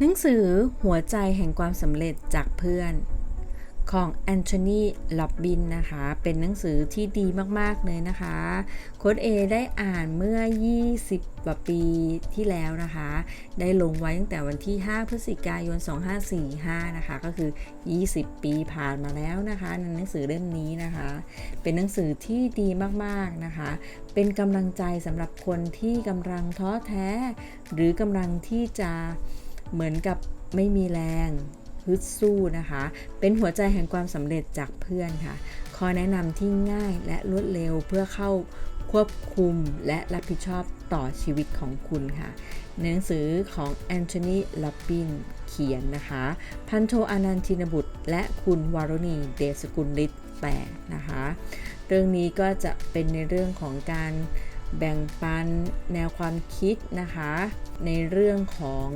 หนังสือหัวใจแห่งความสำเร็จจากเพื่อน ของแอนโทนีล็อบบินนะคะ เป็นหนังสือที่ดีมากๆเลยนะคะโค้ดเอได้อ่านเมื่อ 20กว่าปีที่แล้วนะคะ ได้ลงไว้ตั้งแต่วันที่ 5 พฤศจิกายน 2545 นะคะ ก็คือ 20 ปีผ่านมาแล้วนะคะในหนังสือเล่มนี้นะคะ เป็นหนังสือที่ดีมากๆนะคะ เป็นกำลังใจสำหรับคนที่กำลังท้อแท้ หรือกำลังที่จะ เหมือนกับไม่มีแรงฮึดสู้นะคะ เป็นหัวใจแห่งความสำเร็จจากเพื่อนค่ะข้อแนะนำที่ง่ายและรวดเร็วเพื่อเข้าควบคุมและรับผิดชอบต่อชีวิตของคุณค่ะ หนังสือของแอนโทนีลอบบินเขียนนะคะ พันโทอนันทินบุตร และคุณวารณีเดชสกุลฤทธิ์แปลนะคะ เรื่องนี้ก็จะเป็นในเรื่องของการ แบ่งปันแนวความคิดนะคะ ในเรื่องของ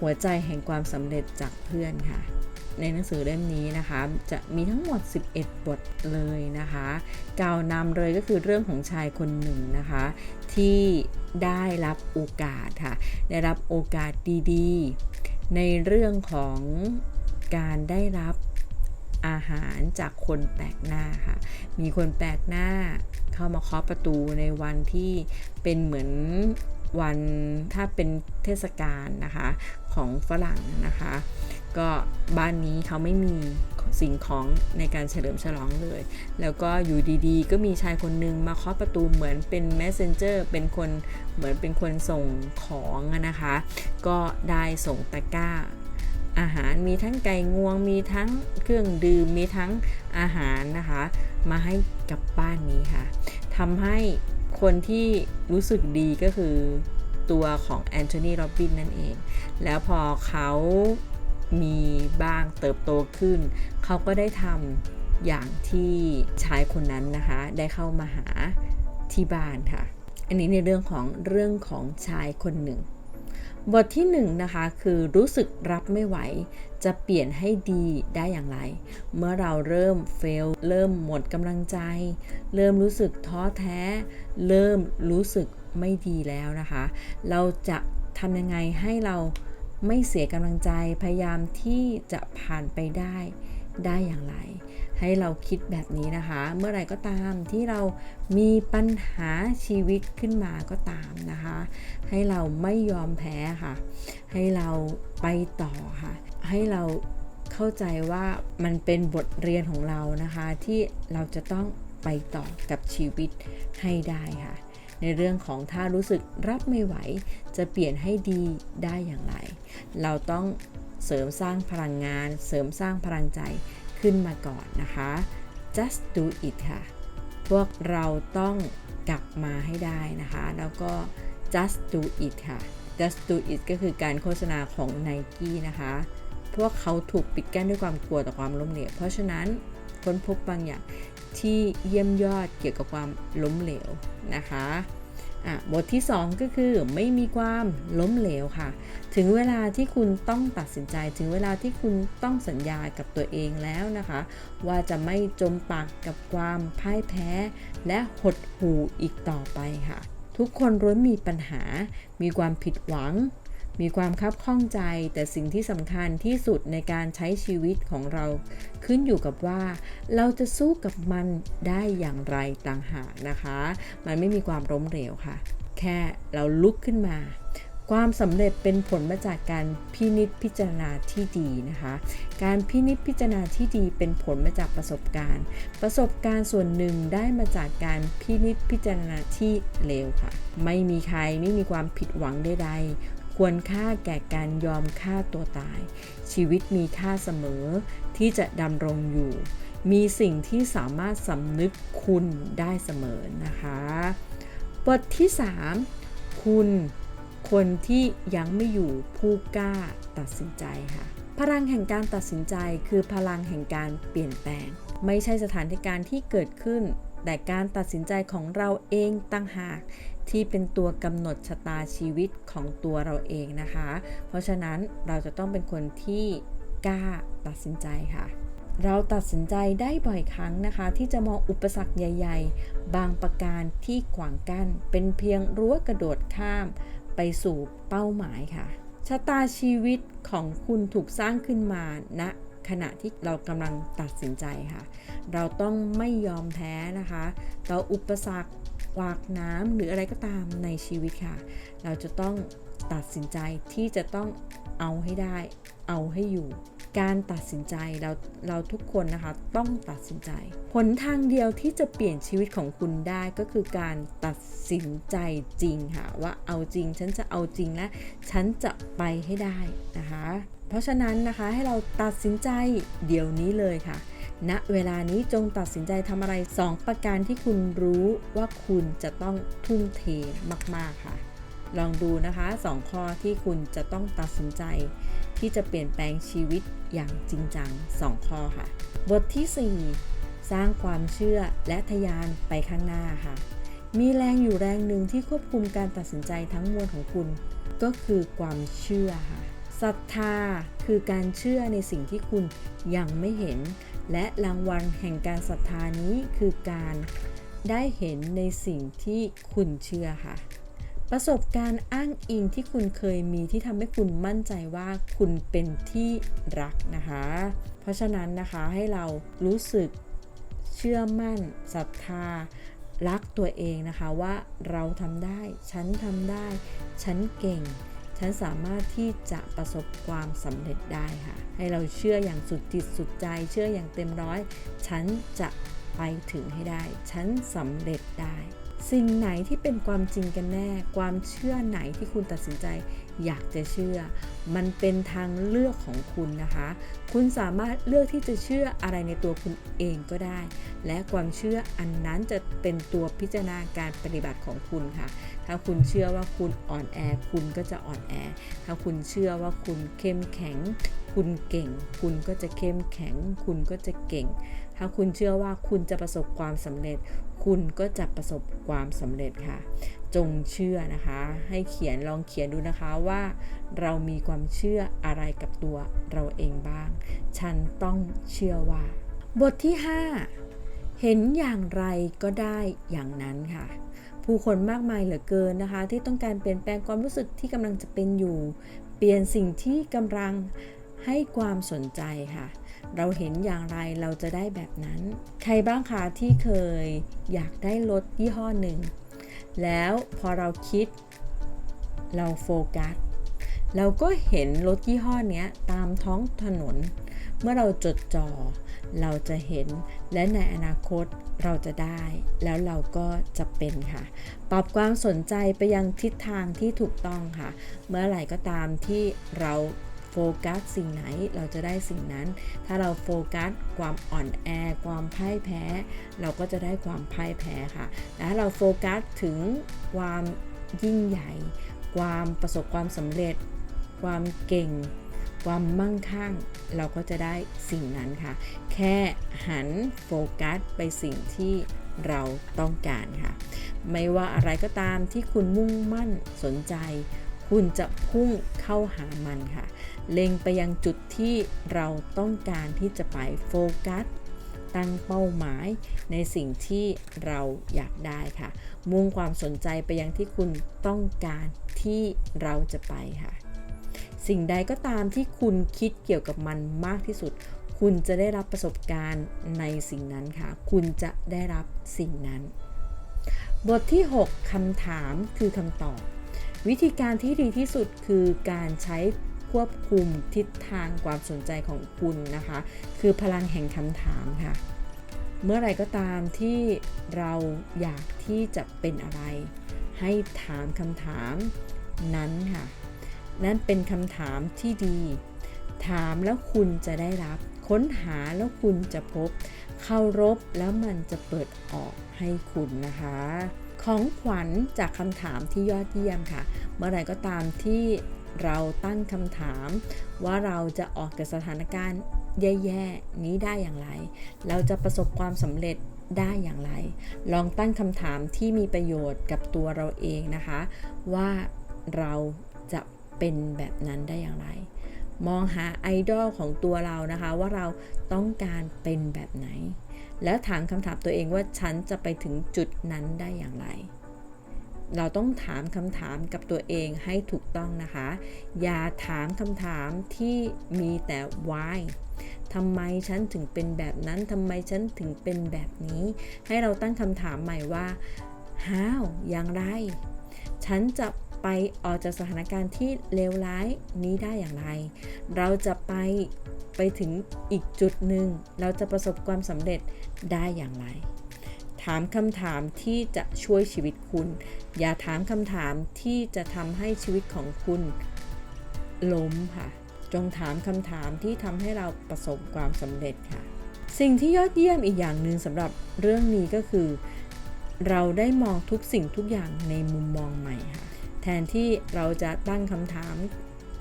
หัวใจแห่งความสำเร็จจากเพื่อนค่ะ ในหนังสือเล่มนี้นะคะ จะมีทั้งหมด 11 บทเลยนะคะกล่าวนำเลยก็คือเรื่องของชายคนหนึ่งนะคะ ที่ได้รับโอกาสค่ะ ได้รับโอกาสดีๆ ในเรื่องของการได้รับ อาหารจากคนแปลกหน้าค่ะ มีคนแปลกหน้าเข้ามาเคาะประตูในวันที่เป็นเหมือนวันถ้าเป็นเทศกาลนะคะของฝรั่งนะคะ ก็บ้านนี้เขาไม่มีสิ่งของในการเฉลิมฉลองเลย แล้วก็อยู่ดีๆ ก็มีชายคนนึงมาเคาะประตูเหมือนเป็น messenger เป็นคนเหมือนเป็นคนส่งของนะคะ ก็ได้ส่งตะกร้า อาหารมีทั้งไก่งวง มีทั้งเครื่องดื่ม มีทั้งอาหารนะคะ มาให้กับบ้านนี้ค่ะทำให้คนที่รู้สึกดีก็คือตัวของแอนโทนีโรบินนั่นเอง แล้วพอเขามีบ้างเติบโตขึ้น เขาก็ได้ทำอย่างที่ชายคนนั้นนะคะ ได้เข้ามาหาที่บ้านค่ะ อันนี้ในเรื่องของเรื่องของชายคนหนึ่ง บทที่1นนะคะคือรู้สึกรับไม่ไหว จะเปลี่ยนให้ดีได้อย่างไร เมื่อเราเริ่มเฟลเริ่มหมดกำลังใจ เริ่มรู้สึกท้อแท้ เริ่มรู้สึกไม่ดีแล้วนะคะ เราจะทำยังไงให้เราไม่เสียกำลังใจพยายามที่จะผ่านไปได้ ได้อย่างไร ให้เราคิดแบบนี้นะคะ เมื่อไรก็ตามที่เรามีปัญหาชีวิตขึ้นมาก็ตามนะคะ ให้เราไม่ยอมแพ้ค่ะ ให้เราไปต่อค่ะ ให้เราเข้าใจว่ามันเป็นบทเรียนของเรานะคะ ที่เราจะต้องไปต่อกับชีวิตให้ได้ค่ะ ในเรื่องของถ้ารู้สึกรับไม่ไหว จะเปลี่ยนให้ดีได้อย่างไร เราต้อง เสริมสร้างพลังงาน เสริมสร้างพลังใจขึ้นมาก่อนนะคะ just do it ค่ะ พวกเราต้องกลับมาให้ได้นะคะ แล้วก็ just do it ค่ะ just do it ก็คือการโฆษณาของ Nike นะคะ พวกเขาถูกปิดกั้นด้วยความกลัวต่อความล้มเหลว เพราะฉะนั้นค้นพบบางอย่างที่เยี่ยมยอดเกี่ยวกับความล้มเหลวนะคะ บทที่ 2 ก็คือไม่มีความล้มเหลวค่ะ ถึงเวลาที่คุณต้องตัดสินใจ ถึงเวลาที่คุณต้องสัญญากับตัวเองแล้วนะคะ ว่าจะไม่จมปากกับความพ่ายแพ้ และหดหู่อีกต่อไปค่ะ ทุกคนร้วนมีปัญหา มีความผิดหวัง มีความคับข้องใจ แต่สิ่งที่สำคัญที่สุดในการใช้ชีวิตของเรา ขึ้นอยู่กับว่า เราจะสู้กับมันได้อย่างไรต่างหากนะคะ มันไม่มีความล้มเหลวค่ะ แค่เราลุกขึ้นมา ความสำเร็จเป็นผลมาจากการพินิจพิจารณาที่ดีนะคะ การพินิจพิจารณาที่ดีเป็นผลมาจากประสบการณ์ ประสบการณ์ส่วนหนึ่งได้มาจากการพินิจพิจารณาที่เลวค่ะ ไม่มีใครไม่มีความผิดหวังใดๆ ควรค่าแก่การยอมฆ่าตัวตาย ชีวิตมีค่าเสมอที่จะดำรงอยู่ มีสิ่งที่สามารถสำนึกคุณได้เสมอนะคะบทที่ 3 คุณคนที่ยังไม่อยู่ผู้กล้าตัดสินใจค่ะ พลังแห่งการตัดสินใจคือพลังแห่งการเปลี่ยนแปลง ไม่ใช่สถานการณ์ที่เกิดขึ้น แต่การตัดสินใจของเราเองตั้งหาก ที่เป็นตัวกำหนดชะตาชีวิตของตัวเราเองนะคะ เพราะฉะนั้นเราจะต้องเป็นคนที่กล้าตัดสินใจค่ะ เราตัดสินใจได้บ่อยครั้งนะคะ ที่จะมองอุปสรรคใหญ่ ๆ บางประการที่ขวางกั้นเป็นเพียงรั้วกระโดดข้ามไปสู่เป้าหมายค่ะชะตาชีวิตของคุณถูกสร้างขึ้นมาณนะขณะที่เรากำลังตัดสินใจค่ะ เราต้องไม่ยอมแพ้นะคะ ต่ออุปสรรค วากน้ำหรืออะไรก็ตามในชีวิตค่ะ เราจะต้องตัดสินใจที่จะต้องเอาให้ได้ เอาให้อยู่การตัดสินใจเราเราทุกคนนะคะต้องตัดสินใจหนทางเดียวที่จะเปลี่ยนชีวิตของคุณได้ก็คือการตัดสินใจจริงค่ะว่าเอาจริงฉันจะเอาจริงและฉันจะไปให้ได้นะคะ เพราะฉะนั้นนะคะให้เราตัดสินใจเดี๋ยวนี้เลยค่ะ ณเวลานี้จงตัดสินใจทำอะไร 2 ประการที่คุณรู้ว่าคุณจะต้องทุ่มเทมาก ๆ ค่ะ ลองดูนะคะ 2 ข้อที่คุณจะต้องตัดสินใจ ที่จะเปลี่ยนแปลงชีวิตอย่างจริงจัง 2 ข้อค่ะ บทที่ 4 สร้างความเชื่อและทะยานไปข้างหน้าค่ะ มีแรงอยู่แรงหนึ่งที่ควบคุมการตัดสินใจทั้งมวลของคุณ ก็คือความเชื่อค่ะศรัทธาคือการเชื่อในสิ่งที่คุณยังไม่เห็น และรางวัลแห่งการศรัทธานี้คือการได้เห็นในสิ่งที่คุณเชื่อค่ะ ประสบการณ์อ้างอิงที่คุณเคยมีที่ทำให้คุณมั่นใจว่าคุณเป็นที่รักนะคะ เพราะฉะนั้นนะคะให้เรารู้สึกเชื่อมั่นศรัทธารักตัวเองนะคะว่าเราทำได้ ฉันทำได้ ฉันเก่ง ฉันสามารถที่จะประสบความสำเร็จได้ค่ะ ให้เราเชื่ออย่างสุดจิตสุดใจ เชื่ออย่างเต็มร้อย ฉันจะไปถึงให้ได้ ฉันสำเร็จได้ สิ่งไหนที่เป็นความจริงกันแน่ ความเชื่อไหนที่คุณตัดสินใจ อยากจะเชื่อ มันเป็นทางเลือกของคุณนะคะ คุณสามารถเลือกที่จะเชื่ออะไรในตัวคุณเองก็ได้ และความเชื่ออันนั้นจะเป็นตัวพิจารณาการปฏิบัติของคุณค่ะ ถ้าคุณเชื่อว่าคุณอ่อนแอ คุณก็จะอ่อนแอ ถ้าคุณเชื่อว่าคุณเข้มแข็ง คุณเก่ง คุณก็จะเข้มแข็ง คุณก็จะเก่ง ถ้าคุณเชื่อว่าคุณจะประสบความสำเร็จ คุณก็จะประสบความสำเร็จค่ะ จงเชื่อนะคะ ให้เขียนลองเขียนดูนะคะว่า เรามีความเชื่ออะไรกับตัวเราเองบ้าง ฉันต้องเชื่อว่า บทที่ 5 เห็นอย่างไรก็ได้อย่างนั้นค่ะผู้คนมากมายเหลือเกินนะคะ ที่ต้องการเปลี่ยนแปลงความรู้สึกที่กำลังจะเป็นอยู่ เปลี่ยนสิ่งที่กำลัง ให้ความสนใจค่ะ เราเห็นอย่างไรเราจะได้แบบนั้น ใครบ้างคะที่เคยอยากได้รถยี่ห้อหนึ่ง แล้วพอเราคิด เราโฟกัส เราก็เห็นรถยี่ห้อนี้ตามท้องถนน เมื่อเราจดจอ่อเราจะเห็นและในอนาคตเราจะได้ แล้วเราก็จะเป็นค่ะ ปรับความสนใจไปยังทิศทางที่ถูกต้องค่ะ เมื่อไหร่ก็ตามที่เรา ฟกัสสิ่งไหนเราจะได้สิ่งนั้น ถ้าเราโฟกัสความอ่อนแอ ความพ่ายแพ้ เราก็จะได้ความพ่ายแพ้ค่ะและถ้าเราโฟกัสถึงความยิ่งใหญ่ ความประสบความสำเร็จ ความเก่ง ความมั่งคั่ง เราก็จะได้สิ่งนั้นค่ะ แค่หันโฟกัสไปสิ่งที่เราต้องการค่ะ ไม่ว่าอะไรก็ตามที่คุณมุ่งมั่นสนใจ คุณจะพุ่งเข้าหามันค่ะ เล็งไปยังจุดที่เราต้องการที่จะไปโฟกัส ตั้งเป้าหมายในสิ่งที่เราอยากได้ค่ะ มุ่งความสนใจไปยังที่คุณต้องการที่เราจะไปค่ะ สิ่งใดก็ตามที่คุณคิดเกี่ยวกับมันมากที่สุด คุณจะได้รับประสบการณ์ในสิ่งนั้นค่ะ คุณจะได้รับสิ่งนั้น บทที่ 6คำถามคือคำตอบ วิธีการที่ดีที่สุดคือการใช้ควบคุมทิศทางความสนใจของคุณนะคะ คือพลังแห่งคำถามค่ะ เมื่อไรก็ตามที่เราอยากที่จะเป็นอะไร ให้ถามคำถามนั้นค่ะ นั่นเป็นคำถามที่ดี ถามแล้วคุณจะได้รับ ค้นหาแล้วคุณจะพบเคารพแล้วมันจะเปิดออกให้คุณนะคะ ของขวัญจากคำถามที่ยอดเยี่ยมค่ะ เมื่อไหร่ก็ตามที่เราตั้งคำถาม ว่าเราจะออกจากสถานการณ์แย่ๆนี้ได้อย่างไร เราจะประสบความสำเร็จได้อย่างไร ลองตั้งคำถามที่มีประโยชน์กับตัวเราเองนะคะ ว่าเราจะเป็นแบบนั้นได้อย่างไร มองหาไอดอลของตัวเรานะคะ ว่าเราต้องการเป็นแบบไหน แล้วถามคำถามตัวเองว่าฉันจะไปถึงจุดนั้นได้อย่างไร เราต้องถามคำถามกับตัวเองให้ถูกต้องนะคะ อย่าถามคำถามที่มีแต่ why ทำไมฉันถึงเป็นแบบนั้นทำไมฉันถึงเป็นแบบนี้ ให้เราตั้งคำถามใหม่ว่า how อย่างไร ฉันจะ ไปออกจากสถานการณ์ที่เลวร้ายนี้ได้อย่างไร เราจะไปไปถึงอีกจุดหนึ่ง เราจะประสบความสำเร็จได้อย่างไร ถามคำถามที่จะช่วยชีวิตคุณ อย่าถามคำถามที่จะทำให้ชีวิตของคุณล้มค่ะ จงถามคำถามที่ทำให้เราประสบความสำเร็จค่ะ สิ่งที่ยอดเยี่ยมอีกอย่างหนึ่งสำหรับเรื่องนี้ก็คือ เราได้มองทุกสิ่งทุกอย่างในมุมมองใหม่ค่ะ แทนที่เราจะตั้งคำถาม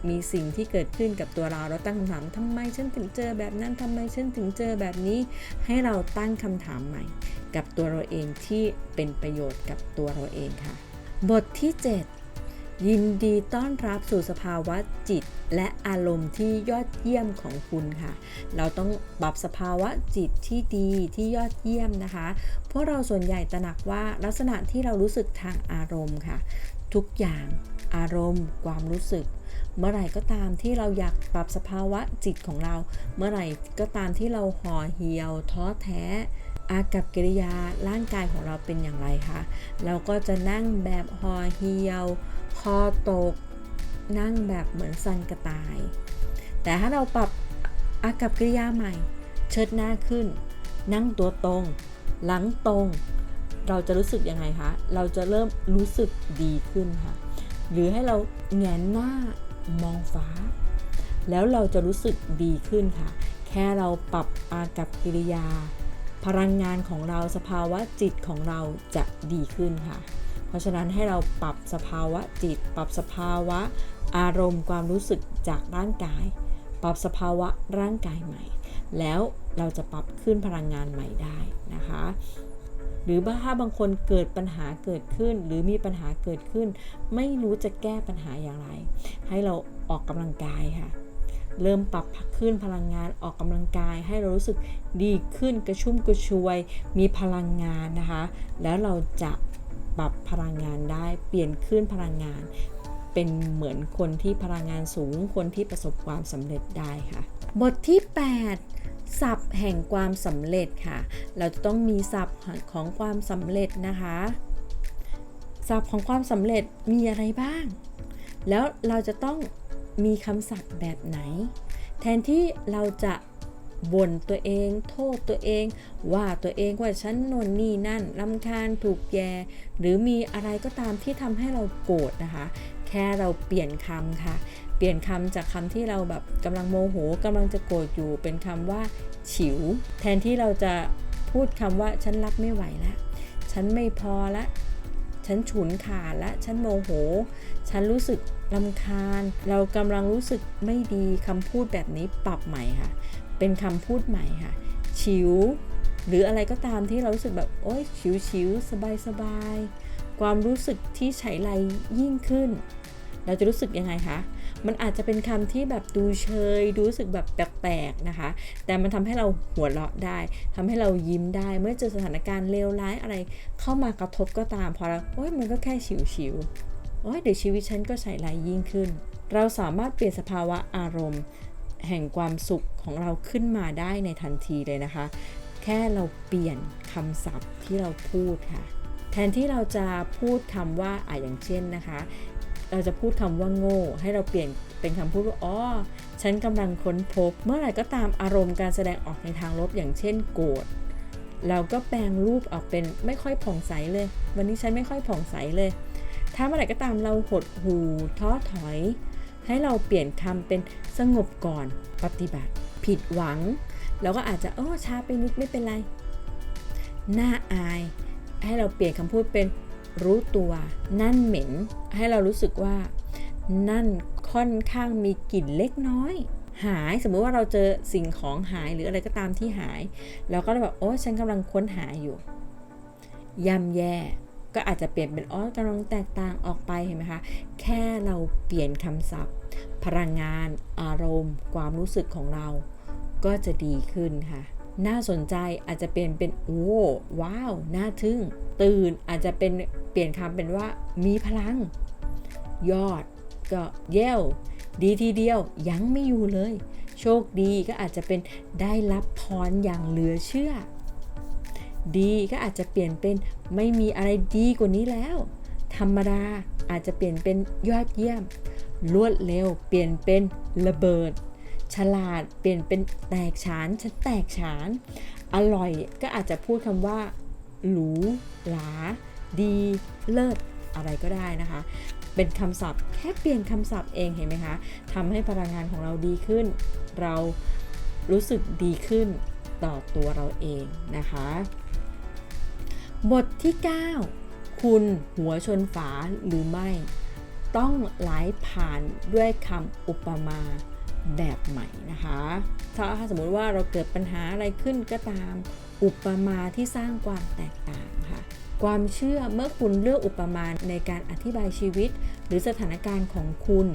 มีสิ่งที่เกิดขึ้นกับตัวเรา เราตั้งคำถามทำไมฉันถึงเจอแบบนั้นทำไมฉันถึงเจอแบบนี้ ให้เราตั้งคำถามใหม่ กับตัวเราเองที่เป็นประโยชน์กับตัวเราเองค่ะ บทที่ 7 ยินดีต้อนรับสู่สภาวะจิต และอารมณ์ที่ยอดเยี่ยมของคุณค่ะ เราต้องปรับสภาวะจิตที่ดีที่ยอดเยี่ยมนะคะ เพราะเราส่วนใหญ่ตระหนักว่าลักษณะที่เรารู้สึกทางอารมณ์ค่ะ ทุกอย่างอารมณ์ ความรู้สึก เมื่อไหร่ก็ตามที่เราอยากปรับสภาวะจิตของเรา เมื่อไหร่ก็ตามที่เราห่อเหี่ยว ท้อแท้ อากับกิริยาร่างกายของเราเป็นอย่างไรคะเราก็จะนั่งแบบห่อเหี่ยวคอตก นั่งแบบเหมือนสันกระต่าย แต่ถ้าเราปรับอากับกิริยาใหม่ เชิดหน้าขึ้น นั่งตัวตรง หลังตรง เราจะรู้สึกยังไงคะ เราจะเริ่มรู้สึกดีขึ้นค่ะ หรือให้เราแงนหน้ามองฟ้า แล้วเราจะรู้สึกดีขึ้นค่ะ แค่เราปรับอากับกิริยา พลังงานของเราสภาวะจิตของเราจะดีขึ้นค่ะ เพราะฉะนั้นให้เราปรับสภาวะจิต ปรับสภาวะอารมณ์ความรู้สึกจากร่างกาย ปรับสภาวะร่างกายใหม่ แล้วเราจะปรับขึ้นพลังงานใหม่ได้นะคะ หรือถ้าบางคนเกิดปัญหาเกิดขึ้น หรือมีปัญหาเกิดขึ้น ไม่รู้จะแก้ปัญหาอย่างไร ให้เราออกกำลังกายค่ะ เริ่มปรับขึ้นพลังงานออกกำลังกาย ให้เรารู้สึกดีขึ้นกระชุ่มกระชวย มีพลังงานนะคะ แล้วเราจะปรับพลังงานได้เปลี่ยนขึ้นพลังงาน เป็นเหมือนคนที่พลังงานสูงคนที่ประสบความสำเร็จได้ค่ะ บทที่ 8 ศัพท์แห่งความสำเร็จค่ะ เราจะต้องมีศัพท์ของความสำเร็จนะคะ ศัพท์ของความสำเร็จมีอะไรบ้าง แล้วเราจะต้องมีคำศัพท์แบบไหน แทนที่เราจะบ่นตัวเอง โทษตัวเอง ว่าตัวเองว่าฉันนนนี่นั่นลำคาญถูกแย หรือมีอะไรก็ตามที่ทำให้เราโกรธนะคะ แค่เราเปลี่ยนคำค่ะ เปลี่ยนคำจากคำที่เราแบบกำลังโมโหกำลังจะโกรธอยู่ เป็นคำว่า ฉิว แทนที่เราจะพูดคำว่าฉันรับไม่ไหวแล้วฉันไม่พอละ ฉันฉุนขาดละ ฉันโมโห ฉันรู้สึกลำคาญ เรากำลังรู้สึกไม่ดีคำพูดแบบนี้ปรับใหม่ค่ะ เป็นคำพูดใหม่ค่ะชิว หรืออะไรก็ตามที่เรารู้สึกแบบโอ๊ยชิวชิวสบายสบายความรู้สึกที่ไฉไลยิ่งขึ้น เราจะรู้สึกยังไงคะ มันอาจจะเป็นคำที่แบบดูเชยดูรู้สึกแบบแปลกๆนะคะ แต่มันทำให้เราหัวเราะได้ทำให้เรายิ้มได้เมื่อเจอสถานการณ์เลวร้ายอะไรเข้ามากระทบก็ตาม พอเราโอ๊ยมันก็แค่ฉิวๆโอ๊ยเดี๋ยวชีวิตฉันก็ไฉไลยิ่งขึ้น เราสามารถเปลี่ยนสภาวะอารมณ์ แห่งความสุขของเราขึ้นมาได้ในทันทีเลยนะคะ แค่เราเปลี่ยนคำศัพท์ที่เราพูดค่ะแทนที่เราจะพูดคำว่าอะอย่างเช่นนะคะ เราจะพูดคำว่าโง่ ให้เราเปลี่ยนเป็นคำพูดว่าอ๋อฉันกำลังค้นพบ เมื่อไหร่ก็ตามอารมณ์การแสดงออกในทางลบอย่างเช่นโกรธเราก็แปลงรูปออกเป็นไม่ค่อยผ่องใสเลย วันนี้ฉันไม่ค่อยผ่องใสเลย ถ้าเมื่อไหร่ก็ตามเราหดหูท้อถอย ให้เราเปลี่ยนคำเป็นสงบก่อนปฏิบัติ ผิดหวังเราก็อาจจะโอ้ช้าไปนิดไม่เป็นไร น่าอาย ให้เราเปลี่ยนคำพูดเป็น รู้ตัว นั่นเหม็น ให้เรารู้สึกว่า นั่นค่อนข้างมีกลิ่นเล็กน้อย หายสมมุติว่าเราเจอสิ่งของหายหรืออะไรก็ตามที่หาย เราก็เลยแบบโอ้ฉันกำลังค้นหาอยู่ย่ำแย่ก็อาจจะเปลี่ยนเป็นอ๋อกำลังแตกต่างออกไปเห็นไหมคะ แค่เราเปลี่ยนคำศัพท์ พลังงาน อารมณ์ ความรู้สึกของเรา ก็จะดีขึ้นค่ะ น่าสนใจอาจจะเปลี่ยนเป็นโอ้ว้าวน่าทึ่ง ตื่นอาจจะเป็นเปลี่ยนคำเป็นว่ามีพลัง ยอด ก็เย่วดีทีเดียวยังไม่อยู่เลย โชคดีก็อาจจะเป็นได้รับพรอย่างเหลือเชื่อ ดีก็อาจจะเปลี่ยนเป็นไม่มีอะไรดีกว่านี้แล้ว ธรรมดาอาจจะเปลี่ยนเป็นยอดเยี่ยม รวดเร็ว เปลี่ยนเป็นระเบิด ฉลาดเปลี่ยนเป็นแตกฉานฉันแตกฉาน อร่อยก็อาจจะพูดคำว่า หรู หลา ดี เลิศ อะไรก็ได้นะคะ เป็นคำศัพท์แค่เปลี่ยนคำศัพท์เองเห็นไหมคะทำให้พลังงานของเราดีขึ้น เรารู้สึกดีขึ้นต่อตัวเราเองนะคะ บทที่ 9 คุณหัวชนฝาหรือไม่ ต้องไหลผ่านด้วยคำอุปมา แบบใหม่นะคะ ถ้าสมมติว่าเราเกิดปัญหาอะไรขึ้นก็ตามอุปมาที่สร้างความแตกต่างค่ะ ความเชื่อเมื่อคุณเลือกอุปมาในการอธิบายชีวิต หรือสถานการณ์ของคุณ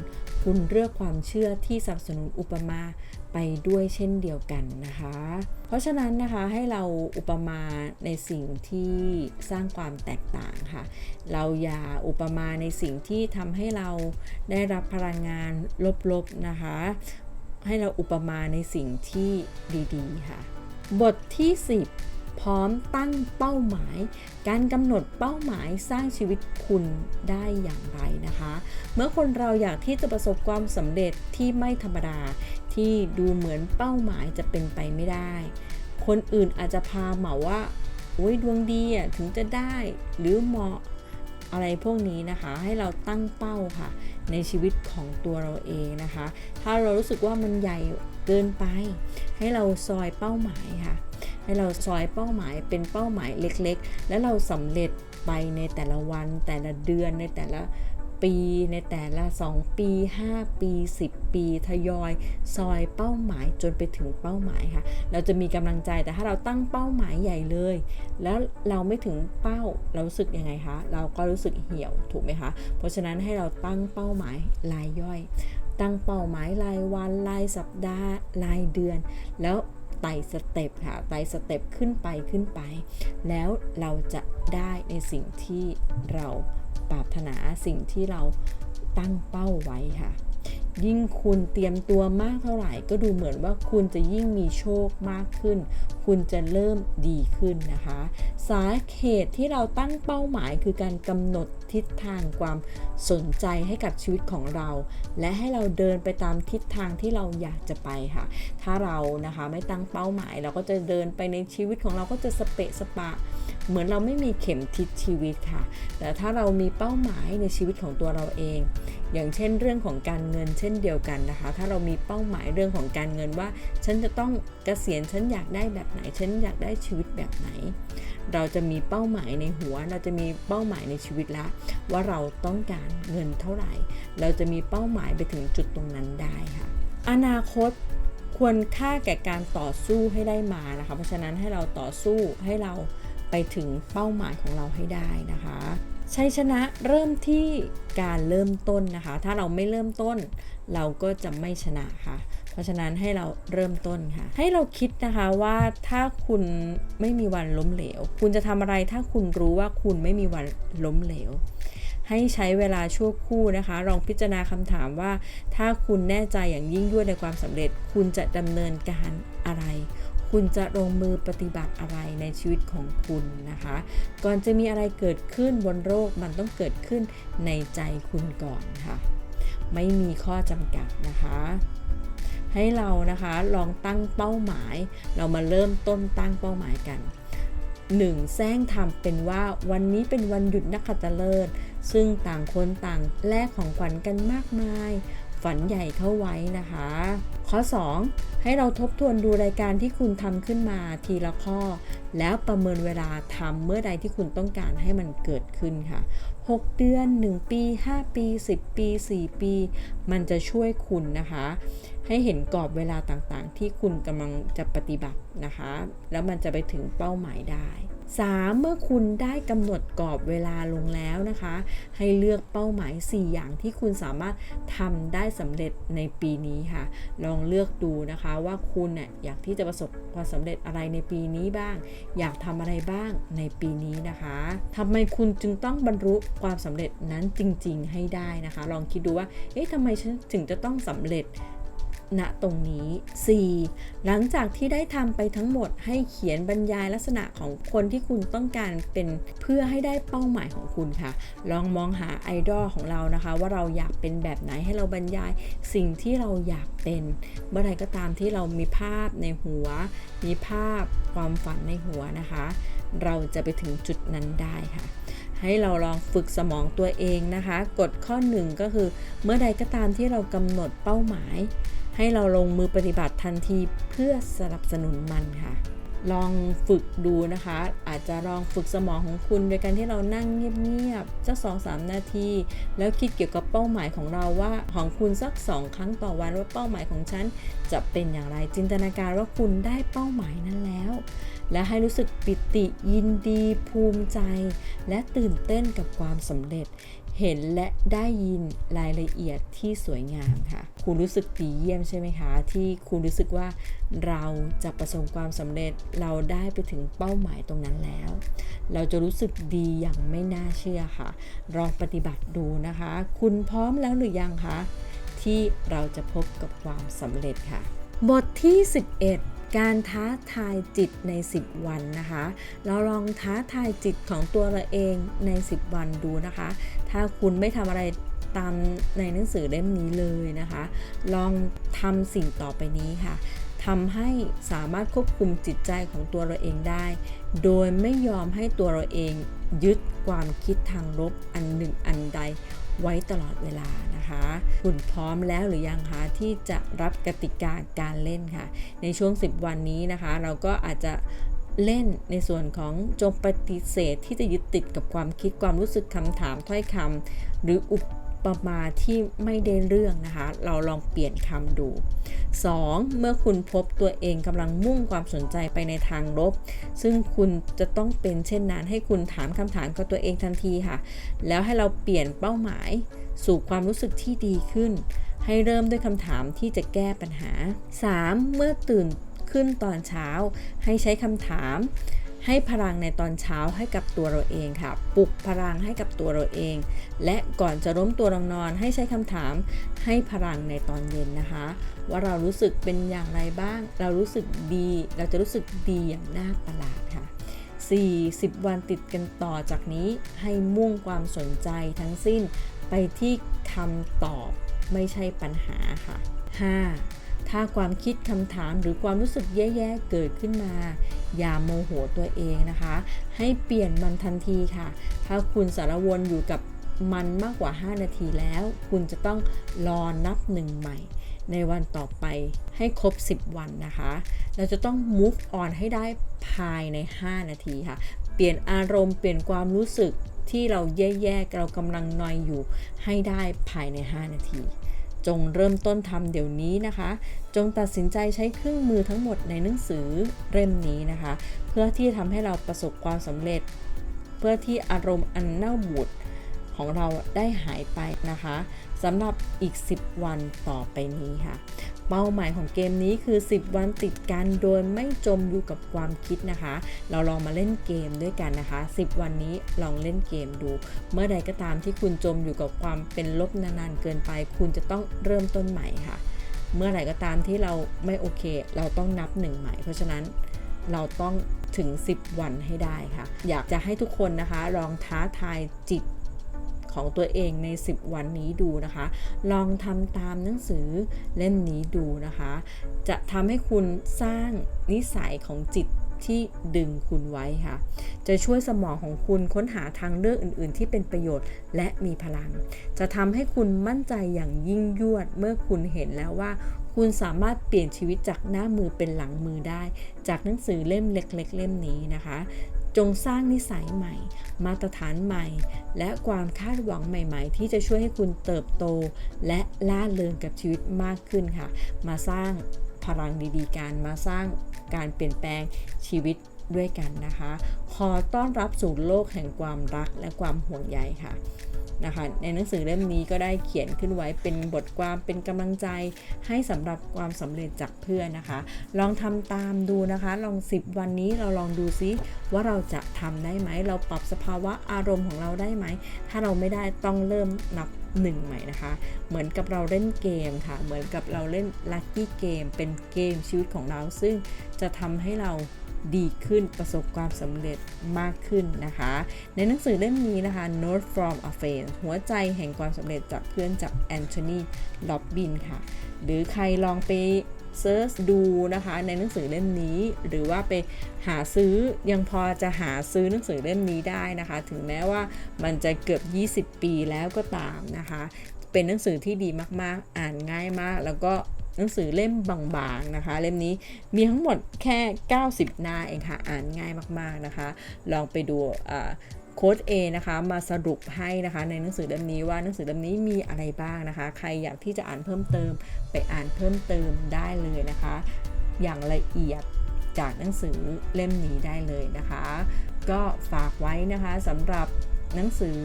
คุณเลือกความเชื่อที่สนับสนุนอุปมาไปด้วยเช่นเดียวกันนะคะ เพราะฉะนั้นนะคะให้เราอุปมาในสิ่งที่สร้างความแตกต่างค่ะ เราอย่าอุปมาในสิ่งที่ทำให้เราได้รับพลังงานลบๆนะคะ ให้เราอุปมาในสิ่งที่ดีๆค่ะ บทที่ 10 พร้อมตั้งเป้าหมาย การกำหนดเป้าหมายสร้างชีวิตคุณได้อย่างไรนะคะ เมื่อคนเราอยากที่จะประสบความสำเร็จที่ไม่ธรรมดา ที่ดูเหมือนเป้าหมายจะเป็นไปไม่ได้ คนอื่นอาจจะพาเหมาว่าโอ้ยดวงดีอะถึงจะได้หรือเหมาะอะไรพวกนี้นะคะ ให้เราตั้งเป้าค่ะ ในชีวิตของตัวเราเองนะคะ ถ้าเรารู้สึกว่ามันใหญ่เกินไป ให้เราซอยเป้าหมายค่ะ ให้เราซอยเป้าหมายเป็นเป้าหมายเล็กๆ แล้วเราสำเร็จไปในแต่ละวันแต่ละเดือนในแต่ละ ปีในแต่ละ 2 ปี 5 ปี 10 ปีทยอย ซอยเป้าหมายจนไปถึงเป้าหมายค่ะ เราจะมีกำลังใจแต่ถ้าเราตั้งเป้าหมายใหญ่เลย แล้วเราไม่ถึงเป้าเรารู้สึกยังไงคะเราก็รู้สึกเหี่ยวถูกไหมคะเพราะฉะนั้นให้เราตั้งเป้าหมายรายย่อย ตั้งเป้าหมายรายวันรายสัปดาห์รายเดือน แล้วไต่สเต็ปค่ะไต่สเต็ปขึ้นไปขึ้นไป แล้วเราจะได้ในสิ่งที่เรา ปรารถนาสิ่งที่เราตั้งเป้าไว้ค่ะ ยิ่งคุณเตรียมตัวมากเท่าไหร่ ก็ดูเหมือนว่าคุณจะยิ่งมีโชคมากขึ้น คุณจะเริ่มดีขึ้นนะคะ สาเหตุที่เราตั้งเป้าหมายคือการกำหนดทิศทางความสนใจให้กับชีวิตของเรา และให้เราเดินไปตามทิศทางที่เราอยากจะไปค่ะ ถ้าเรานะคะไม่ตั้งเป้าหมายเราก็จะเดินไปในชีวิตของเราก็จะสเปะสปะ เหมือนเราไม่มีเข็มทิศชีวิตค่ะ แต่ถ้าเรามีเป้าหมายในชีวิตของตัวเราเอง อย่างเช่นเรื่องของการเงินเช่นเดียวกันนะคะ ถ้าเรามีเป้าหมายเรื่องของการเงินว่า ฉันจะต้องเกษียณฉันอยากได้แบบไหน ฉันอยากได้ชีวิตแบบไหน เราจะมีเป้าหมายในหัว เราจะมีเป้าหมายในชีวิตละว่าเราต้องการเงินเท่าไหร่ เราจะมีเป้าหมายไปถึงจุดตรงนั้นได้ค่ะ อนาคตควรค่าแก่การต่อสู้ให้ได้มานะคะ เพราะฉะนั้นให้เราต่อสู้ให้เรา ไปถึงเป้าหมายของเราให้ได้นะคะชัยชนะเริ่มที่การเริ่มต้นนะคะ ถ้าเราไม่เริ่มต้น เราก็จะไม่ชนะค่ะ เพราะฉะนั้นให้เราเริ่มต้นค่ะ ให้เราคิดนะคะว่าถ้าคุณไม่มีวันล้มเหลว คุณจะทำอะไรถ้าคุณรู้ว่าคุณไม่มีวันล้มเหลว ให้ใช้เวลาชั่วครู่นะคะ ลองพิจารณาคำถามว่า ถ้าคุณแน่ใจอย่างยิ่งยวดในความสำเร็จ คุณจะดำเนินการอะไร คุณจะลงมือปฏิบัติอะไรในชีวิตของคุณนะคะ ก่อนจะมีอะไรเกิดขึ้นบนโลกมันต้องเกิดขึ้นในใจคุณก่อนค่ะ ไม่มีข้อจำกัดนะคะให้เรานะคะลองตั้งเป้าหมาย เรามาเริ่มต้นตั้งเป้าหมายกัน 1. แซงทำเป็นว่าวันนี้เป็นวันหยุดนักขัตฤกษ์ซึ่งต่างคนต่างแลกของขวัญกันมากมาย ฝันใหญ่เข้าไว้นะคะ ข้อ 2. ให้เราทบทวนดูรายการที่คุณทำขึ้นมาทีละข้อ แล้วประเมินเวลาทำเมื่อใดที่คุณต้องการให้มันเกิดขึ้นค่ะ 6 เดือน 1 ปี 5 ปี 10 ปี 4 ปี มันจะช่วยคุณนะคะ ให้เห็นกรอบเวลาต่างๆ ที่คุณกำลังจะปฏิบัตินะคะ แล้วมันจะไปถึงเป้าหมายได้ 3. เมื่อคุณได้กำหนดกรอบเวลาลงแล้วนะคะ ให้เลือกเป้าหมาย 4 อย่างที่คุณสามารถทำได้สำเร็จในปีนี้ค่ะ ลองเลือกดูนะคะว่าคุณเนี่ยอยากที่จะประสบความสำเร็จอะไรในปีนี้บ้าง อยากทำอะไรบ้างในปีนี้นะคะทำไมคุณจึงต้องบรรลุความสำเร็จนั้นจริง ๆ ให้ได้นะคะ ลองคิดดูว่าเอ๊ะทำไมฉันถึงจะต้องสำเร็จ ณตรงนี้ 4. หลังจากที่ได้ทำไปทั้งหมดให้เขียนบรรยายลักษณะของคนที่คุณต้องการเป็นเพื่อให้ได้เป้าหมายของคุณค่ะ ลองมองหาไอดอลของเรานะคะ ว่าเราอยากเป็นแบบไหนให้เราบรรยายสิ่งที่เราอยากเป็น เมื่อไรก็ตามที่เรามีภาพในหัว มีภาพความฝันในหัวนะคะ เราจะไปถึงจุดนั้นได้ค่ะให้เราลองฝึกสมองตัวเองนะคะ กฎข้อหนึ่งก็คือ เมื่อใดก็ตามที่เรากำหนดเป้าหมาย ให้เราลงมือปฏิบัติทันทีเพื่อสนับสนุนมันค่ะ ลองฝึกดูนะคะ อาจจะลองฝึกสมองของคุณโดยการที่เรานั่งเงียบๆสักสองสามนาที แล้วคิดเกี่ยวกับเป้าหมายของเราว่าของคุณสักสองครั้งต่อวันว่าเป้าหมายของฉันจะเป็นอย่างไรจินตนาการว่าคุณได้เป้าหมายนั้นแล้ว และให้รู้สึกปิติยินดีภูมิใจ และตื่นเต้นกับความสำเร็จ เห็นและได้ยินรายละเอียดที่สวยงามค่ะ คุณรู้สึกดีเยี่ยมใช่ไหมคะ ที่คุณรู้สึกว่าเราจะประสบความสำเร็จเราได้ไปถึงเป้าหมายตรงนั้นแล้ว เราจะรู้สึกดีอย่างไม่น่าเชื่อค่ะ ลองปฏิบัติดูนะคะ คุณพร้อมแล้วหรือยังคะที่เราจะพบกับความสำเร็จค่ะ บทที่ 11 การท้าทายจิตใน 10 วันนะคะ เราลองท้าทายจิตของตัวเราเองใน 10 วันดูนะคะ ถ้าคุณไม่ทำอะไรตามในหนังสือเล่มนี้เลยนะคะ ลองทำสิ่งต่อไปนี้ค่ะทำให้สามารถควบคุมจิตใจของตัวเราเองได้ โดยไม่ยอมให้ตัวเราเองยึดความคิดทางลบอันหนึ่งอันใด ไว้ตลอดเวลานะคะ คุณพร้อมแล้วหรือยังคะที่จะรับกติกาการเล่นค่ะ ในช่วง 10 วันนี้นะคะ เราก็อาจจะเล่นในส่วนของจงปฏิเสธที่จะยึดติดกับความคิดความรู้สึกคำถามถ้อยคำหรืออุป ประมาที่ไม่ได้เรื่องนะคะ เราลองเปลี่ยนคำดู 2. เมื่อคุณพบตัวเองกำลังมุ่งความสนใจไปในทางลบ ซึ่งคุณจะต้องเป็นเช่นนั้น ให้คุณถามคำถามกับตัวเองทันทีค่ะ แล้วให้เราเปลี่ยนเป้าหมายสู่ความรู้สึกที่ดีขึ้น ให้เริ่มด้วยคำถามที่จะแก้ปัญหา 3. เมื่อตื่นขึ้นตอนเช้า ให้ใช้คำถาม ให้พลังในตอนเช้าให้กับตัวเราเองค่ะ ปลุกพลังให้กับตัวเราเอง และก่อนจะล้มตัวลงนอนให้ใช้คำถามให้พลังในตอนเย็นนะคะ ว่าเรารู้สึกเป็นอย่างไรบ้าง เรารู้สึกดี เราจะรู้สึกดีอย่างน่าประหลาดค่ะ 40 วันติดกันต่อจากนี้ให้มุ่งความสนใจทั้งสิ้นไปที่คำตอบไม่ใช่ปัญหาค่ะ 5. ถ้าความคิดคำถามหรือความรู้สึกแย่ๆเกิดขึ้นมา อย่าโมโหตัวเองนะคะ ให้เปลี่ยนมันทันทีค่ะ ถ้าคุณสารวนอยู่กับมันมากกว่า 5 นาทีแล้ว คุณจะต้องรอนับหนึ่งใหม่ ในวันต่อไปให้ครบ 10 วันนะคะ เราจะต้อง move on ให้ได้ภายใน 5 นาทีค่ะ เปลี่ยนอารมณ์เปลี่ยนความรู้สึกที่เราแย่ๆเรากำลังนอยอยู่ให้ได้ภายใน 5 นาที จงเริ่มต้นทำเดี๋ยวนี้นะคะ จงตัดสินใจใช้เครื่องมือทั้งหมดในหนังสือเล่มนี้นะคะ เพื่อที่จะทำให้เราประสบความสำเร็จ เพื่อที่อารมณ์อันเน่าบูด ของเราได้หายไปนะคะสำหรับอีก 10 วันต่อไปนี้ค่ะ เป้าหมายของเกมนี้คือ 10 วันติดกันโดยไม่จมอยู่กับความคิดนะคะ เราลองมาเล่นเกมด้วยกันนะคะ 10 วันนี้ลองเล่นเกมดู เมื่อใดก็ตามที่คุณจมอยู่กับความเป็นลบนานๆเกินไป คุณจะต้องเริ่มต้นใหม่ค่ะ เมื่อไหร่ก็ตามที่เราไม่โอเค เราต้องนับหนึ่งใหม่ เพราะฉะนั้นเราต้องถึง 10 วันให้ได้ค่ะ อยากจะให้ทุกคนนะคะ ลองท้าทายจิต ของตัวเองใน 10 วันนี้ดูนะคะ ลองทำตามหนังสือเล่มนี้ดูนะคะ จะทำให้คุณสร้างนิสัยของจิตที่ดึงคุณไว้ค่ะ จะช่วยสมองของคุณค้นหาทางเลือกอื่น ๆ ที่เป็นประโยชน์และมีพลัง จะทำให้คุณมั่นใจอย่างยิ่งยวดเมื่อคุณเห็นแล้วว่า คุณสามารถเปลี่ยนชีวิตจากหน้ามือเป็นหลังมือได้ จากหนังสือเล่มเล็ก ๆ เล่มนี้นะคะ จงสร้างนิสัยใหม่ มาตรฐานใหม่ และความคาดหวังใหม่ ๆ ที่จะช่วยให้คุณเติบโต และล่าเริงกับชีวิตมากขึ้นค่ะ มาสร้างพลังดีๆการมาสร้างการเปลี่ยนแปลงชีวิตด้วยกันนะคะ ขอต้อนรับสู่โลกแห่งความรักและความห่วงใยค่ะ นะคะในหนังสือเล่มนี้ก็ได้เขียนขึ้นไว้เป็นบทความเป็นกำลังใจให้สำหรับความสำเร็จจากเพื่อนนะคะ ลองทำตามดูนะคะ ลอง 10 วันนี้เราลองดูซิว่าเราจะทำได้ไหม เราปรับสภาวะอารมณ์ของเราได้ไหม ถ้าเราไม่ได้ต้องเริ่มนับหนึ่งใหม่นะคะ เหมือนกับเราเล่นเกมค่ะ เหมือนกับเราเล่นลัคกี้เกมเป็นเกมชีวิตของเราซึ่งจะทำให้เรา ดีขึ้นประสบความสำเร็จมากขึ้นนะคะ ในหนังสือเล่มนี้นะคะ Note from a Friend หัวใจแห่งความสำเร็จจากเพื่อนจากแอนโทนีล็อบบินค่ะ หรือใครลองไปเซิร์ชดูนะคะในหนังสือเล่มนี้ หรือว่าไปหาซื้อยังพอจะหาซื้อหนังสือเล่มนี้ได้นะคะ ถึงแม้ว่ามันจะเกือบ 20 ปีแล้วก็ตามนะคะ เป็นหนังสือที่ดีมากๆ อ่านง่ายมาก แล้วก็ หนังสือเล่มบางๆนะคะ เล่มนี้มีทั้งหมดแค่ 90 หน้าเองค่ะ อ่านง่ายมากๆนะคะ ลองไปดูโค้ด A นะคะมาสรุปให้นะคะในหนังสือเล่มนี้ว่าหนังสือเล่มนี้มีอะไรบ้างนะคะ ใครอยากที่จะอ่านเพิ่มเติม ไปอ่านเพิ่มเติมได้เลยนะคะ อย่างละเอียดจากหนังสือเล่มนี้ได้เลยนะคะ ก็ฝากไว้นะคะสำหรับ หนังสือ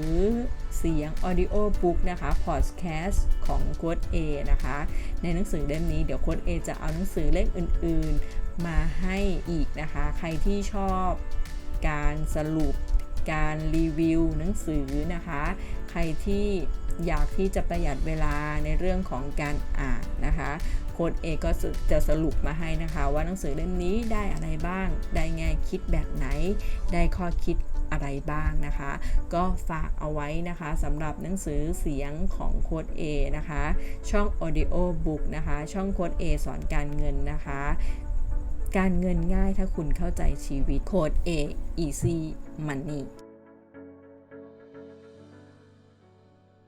เสียง audio book นะคะ podcast ของโค้ด A นะคะ ในหนังสือเล่มนี้เดี๋ยวโค้ด A จะเอาหนังสือเล่มอื่น ๆ มาให้อีกนะคะ ใครที่ชอบการสรุปการรีวิวหนังสือนะคะ ใครที่อยากที่จะประหยัดเวลาในเรื่องของการอ่านนะคะโค้ดเอก็จะสรุปมาให้นะคะ ว่าหนังสือเล่มนี้ได้อะไรบ้าง ได้แง่คิดแบบไหน ได้ข้อคิด อะไรบ้างนะคะ ก็ฝากเอาไว้นะคะสำหรับหนังสือเสียงของโค้ด A นะคะ ช่อง Audio Book นะคะ ช่องโค้ด A สอนการเงินนะคะ การเงินง่ายถ้าคุณเข้าใจชีวิตโค้ด A Easy Money